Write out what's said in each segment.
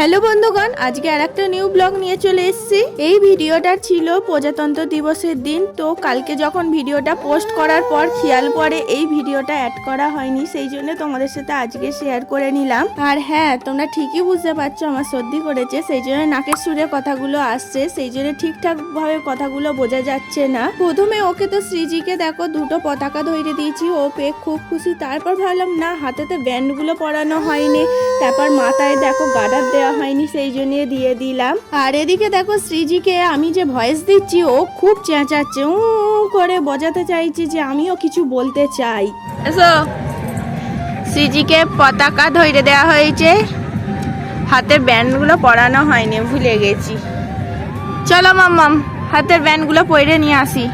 Hello বন্ধুগণ, আজকে আর একটা নিউ ব্লগ নিয়ে চলে এসেছি। এই ভিডিওটা ছিল প্রজাতন্ত্র দিবসের দিন, তো কালকে যখন ভিডিওটা পোস্ট করার পর খেয়াল পরে এই ভিডিওটা অ্যাড করা হয়নি, সেই জন্য তোমাদের সাথে আজকে শেয়ার করে নিলাম। আর হ্যাঁ তোমরা ঠিকই বুঝতে পারছ, আমার সর্দি করেছে, সেই জন্য নাকের সুরে কথাগুলো আসছে, সেই জন্য ঠিকঠাক ভাবে কথাগুলো বোঝা যাচ্ছে না। প্রথমে ওকে তো শ্রীজিকে দেখো দুটো পতাকা ধরে দিয়েছি, ও পেয়ে খুব খুশি। তারপর ভাবলাম, না হাতেতে ব্যান্ডগুলো পরানো হয়নি। তারপর মাথায় দেখো গার্ডার দেওয়া হয়নি, সেই জন্য দিয়ে দিলাম। আর এদিকে দেখো শ্রীজিকে আমি যে ভয়েস দিচ্ছি, ও খুব চেঁচাচ্ছে, উ করে বোঝাতে চাইছি যে আমিও কিছু বলতে চাই। শ্রীজিকে পতাকা ধরে দেওয়া হয়েছে। হাতের ব্যান্ডগুলো পরানো হয়নি, ভুলে গেছি। চলো মাম্মাম, হাতের ব্যান্ডগুলো পরে নিয়ে আসি।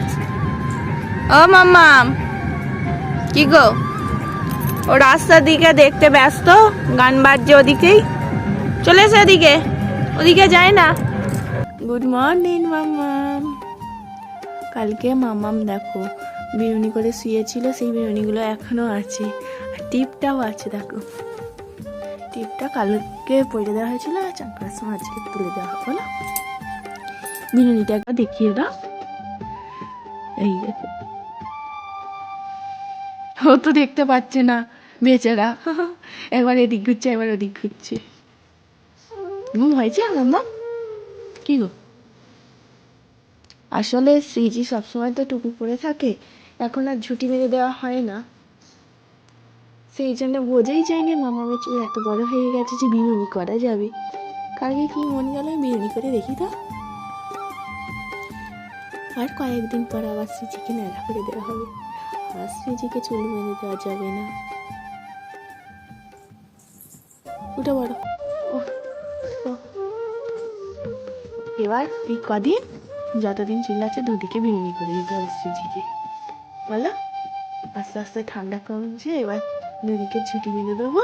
ও মাম্মাম, কি গো? ও রাস্তার দিকে দেখতে ব্যস্ত, গান বাজছে ওদিকেই। চলে এসে ওদিকে ওদিকে যায় না। গুড মর্নিং মাম্মাম। কালকে মাম্মাম দেখো বিরুনি করে শুয়েছিল, সেই বিরুনিগুলো এখনও আছে। আর টিপটাও আছে, দেখো। টিপটা কালকে পরে দেওয়া হয়েছিল, আর পাঁচ সময় আজকে তুলে দেওয়া হবে না বিরুনিটা একবার দেখিয়ে দাও। এই দেখো ও তো দেখতে পাচ্ছে না, বেচারা। একবার এদিক ঘুরছে, একবার ওদিক ঘুরছে। ঘুম হয়েছে মাম্মা কি গো? আসলে শ্রীজি সবসময় তো টুপি পরে থাকে এখন আর ঝুটি মেরে দেওয়া হয় না। সেই জন্য বোঝাই যায়নি মামামের চুল এত বড় হয়ে গেছে যে বিনুনি করা যাবে। কালকে কি মন গেল বিনুনি করে দেখি তো? আর কয়েকদিন পর আবার শ্রীজিকে নেড়া করে দেওয়া হবে। আর শ্রীজিকে চুল মেরে দেওয়া যাবে না। উঠে বড় এবার এই কদিন যতদিন চুল আছে দুদিকে বিনুনি করে দিতে হবে শ্রীজিকে বলো? আস্তে আস্তে ঠান্ডা কমছে, এবার দুদিকে ছুটি বেঁধে দেবো।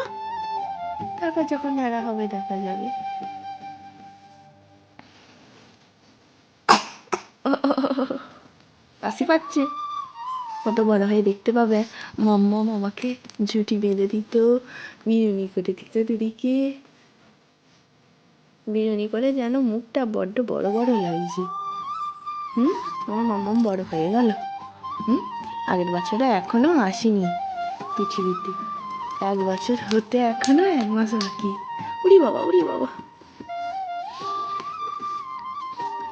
তারপর যখন নেড়া হবে দেখা যাবে। কাশি পাচ্ছে। কত বড় হয়ে দেখতে পাবে। মম্মম মামাকে ঝুটি বেঁধে দিত বিনুনি করে দিত দুদিকে। বিনুনি করে যেন মুখটা বড্ড বড় বড় লাগছে। হুম? আমার মামাম বড় হয়ে গেল। হুম? আগের বছরও এখনও আসেনি পৃথিবীতে। এক বছর হতে এখনও এক মাস বাকি। উড়ি বাবা উড়ি বাবা।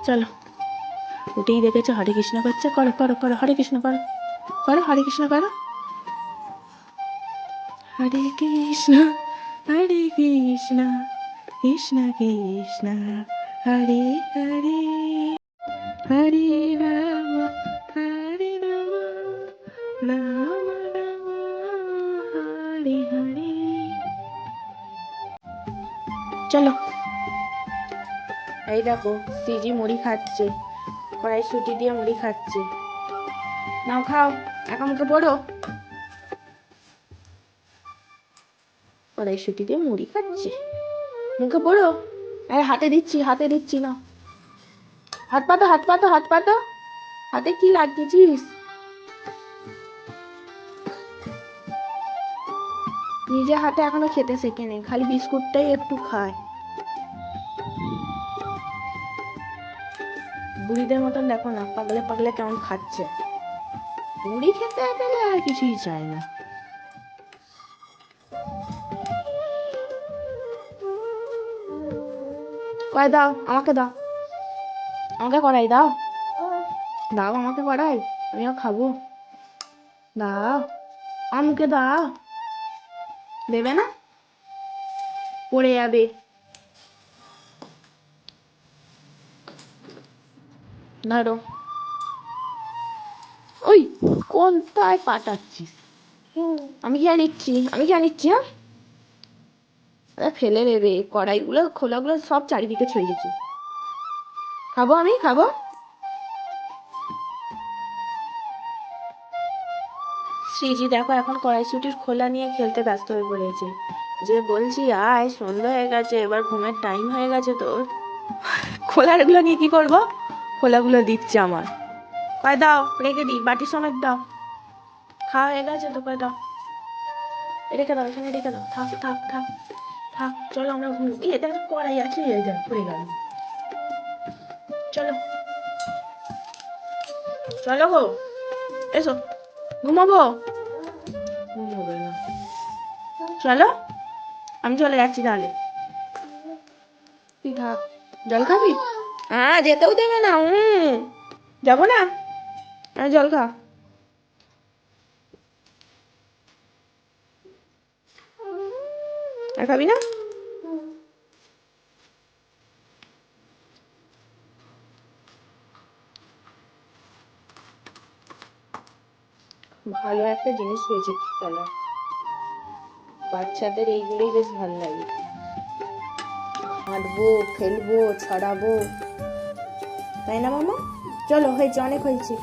চলো। উঠেই দেখেছ, হরে কৃষ্ণ করছে। করো করো করো, হরে কৃষ্ণ করো। করো, হরে কৃষ্ণ করো। হরে কৃষ্ণ হরে কৃষ্ণ। কৃষ্ণ কৃষ্ণ, হরে হরে। হরে রাম হরে রাম রাম রাম, হরে হরে। চলো। এই দেখো, সিজি মুড়ি খাচ্ছে, কড়াই সুটি দিয়ে মুড়ি খাচ্ছে। নাও খাও একা মুখে পড়ো। কড়াই সুটি দিয়ে মুড়ি খাচ্ছে। মুখে পড়ো। আরে হাতে দিচ্ছি হাতে দিচ্ছি না। হাত পাতো হাত পাতো হাত পাতো। হাতে কি লাগিয়েছিস? নিজে হাতে এখনও খেতে শেখে শেখেনি, খালি বিস্কুটটাই একটু খায়। বুড়িদের মতন দেখো না, পাগলে পাগলে কেমন খাচ্ছে। বুড়ি খেতে গেলে আর কিছুই চায় না। কয় দাও আমাকে দাও। আমাকে কড়াই দাও। দাও আমাকে কড়াই আমিও খাব। দাও আমাকে দাও। দেবে না? পড়ে যাবে। ধরো। ওই কোনটায় পাঠাচ্ছিস? আমি কি নিচ্ছি আমি কি নিচ্ছি হ্যাঁ? ফেলে দেবে কড়াইগুলো, খোলাগুলো সব চারিদিকে ছড়িয়েছে খাব আমি? খাব? শ্রীজি, দেখো, এখন কড়াইশুটির খোলা নিয়ে খেলতে ব্যস্ত হয়ে পড়েছে। যে বলছি, আয় সন্ধ্যা হয়ে গেছে, এবার ঘুমের টাইম হয়ে গেছে তোর। খোলাগুলো নিয়ে কি করব? খোলাগুলো দিচ্ছে আমার। কয়, দাও, রেখে দিই, বাটি সমেত দাও। খাওয়া হয়ে গেছে তো, কয়, দাও। রেখে দাও, এখানে রেখে দাও। থাক থাক থাক। থাক চলো আমরা ঘুম এটা করাই আছে এই দেখ পড়ে গেল। চলো। চলো গো। এসো। ঘুমাবো? ঘুমাবে না। চলো। আমি চলে যাচ্ছি তাহলে। তুই থাক। জল খাবি? হ্যাঁ যেতেও দেবে না হুম যাব না? জল খা। আর খাবি ভালো একটা জিনিস হয়েছে খেলা বাচ্চাদের এইগুলোই বেশ ভালো লাগে। হাঁটবো, খেলব, ছড়াবো। তাই না মামা? চলো হয়েছে, অনেক হয়েছে।